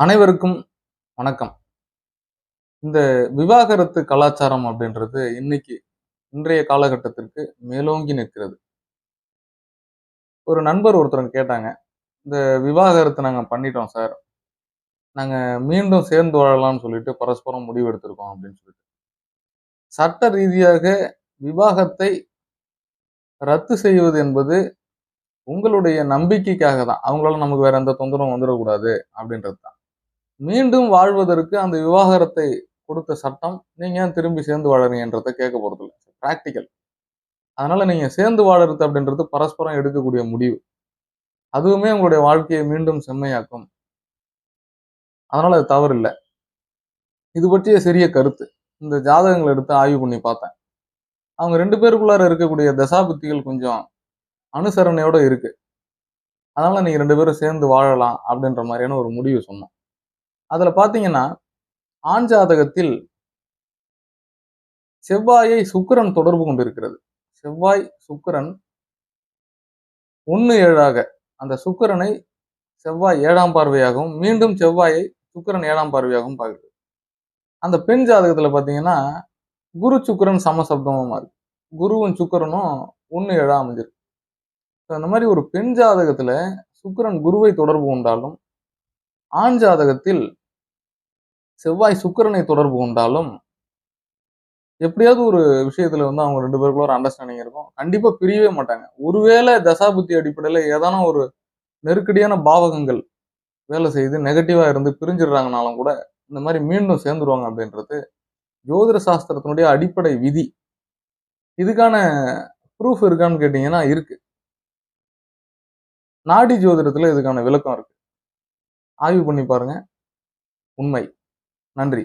அனைவருக்கும் வணக்கம். இந்த விவாகரத்து கலாச்சாரம் அப்படின்றது இன்னைக்கு இன்றைய காலகட்டத்திற்கு மேலோங்கி நிற்கிறது. ஒரு நண்பர் ஒருத்தர் கேட்டாங்க இந்த விவாகரத்து நாங்க பண்ணிட்டோம் சார். நாங்க மீண்டும் சேர்ந்து வாழலாம்னு சொல்லிட்டு பரஸ்பரம் முடிவு எடுத்திருக்கோம் அப்படின்னு சொல்லிட்டு. சட்ட ரீதியாக விவாகத்தை ரத்து செய்வது என்பது உங்களுடைய நம்பிக்கைக்காக தான். அவங்களால நமக்கு வேற எந்த தொந்தரவும் வந்துடக்கூடாது அப்படின்றது தான். மீண்டும் வாழ்வதற்கு அந்த விவாகரத்தை கொடுத்த சட்டம் நீங்க ஏன் திரும்பி சேர்ந்து வாழறீங்கன்றதை கேட்க போகிறதில்ல ப்ராக்டிக்கல் அதனால நீங்க சேர்ந்து வாழறது அப்படின்றது பரஸ்பரம் எடுக்கக்கூடிய முடிவு. அதுவுமே உங்களுடைய வாழ்க்கையை மீண்டும் செம்மையாக்கும். அதனால அது தவறு இல்லை இது பற்றிய சிறிய கருத்து. இந்த ஜாதகங்களை எடுத்து ஆய்வு பண்ணி பார்த்தேன். அவங்க ரெண்டு பேருக்குள்ளார இருக்கக்கூடிய தசாபுத்திகள் கொஞ்சம் அனுசரணையோட இருக்கு. அதனால நீங்க ரெண்டு பேரும் சேர்ந்து வாழலாம் அப்படின்ற மாதிரியான ஒரு முடிவு சொன்னோம். அதுல பார்த்தீங்கன்னா ஆண் ஜாதகத்தில் செவ்வாயை சுக்கிரன் தொடர்பு கொண்டிருக்கிறது. செவ்வாய் சுக்கிரன் ஒன்று ஏழாக. அந்த சுக்கிரனை செவ்வாய் ஏழாம் பார்வையாகவும் மீண்டும் செவ்வாயை சுக்கிரன் ஏழாம் பார்வையாகவும் பார்க்குது அந்த பெண் ஜாதகத்துல பார்த்தீங்கன்னா குரு சுக்கிரன் சமசப்தமாக இருக்கு. குருவும் சுக்கிரனும் ஒன்று ஏழா அமைஞ்சிருக்கு. ஸோ அந்த மாதிரி ஒரு பெண் ஜாதகத்துல சுக்கிரன் குருவை தொடர்பு கொண்டாலும் ஆண் ஜாதகத்தில் செவ்வாய் சுக்கரனை தொடர்பு கொண்டாலும் எப்படியாவது ஒரு விஷயத்துல வந்து அவங்க ரெண்டு பேருக்குள்ள ஒரு அண்டர்ஸ்டாண்டிங் இருக்கும். கண்டிப்பா பிரியவே மாட்டாங்க. ஒருவேளை தசாபுத்தி அடிப்படையில ஏதான ஒரு நெருக்கடியான பாவகங்கள் வேலை செய்து நெகட்டிவா இருந்து பிரிஞ்சிடுறாங்கனாலும் கூட இந்த மாதிரி மீண்டும் சேர்ந்துருவாங்க அப்படின்றது ஜோதிட சாஸ்திரத்தினுடைய அடிப்படை விதி. இதுக்கான ப்ரூஃப் இருக்கான்னு கேட்டீங்கன்னா இருக்கு. நாடி ஜோதிடத்துல இதுக்கான விளக்கம் இருக்கு. ஆய்வு பண்ணி பாருங்க. உண்மை. நன்றி.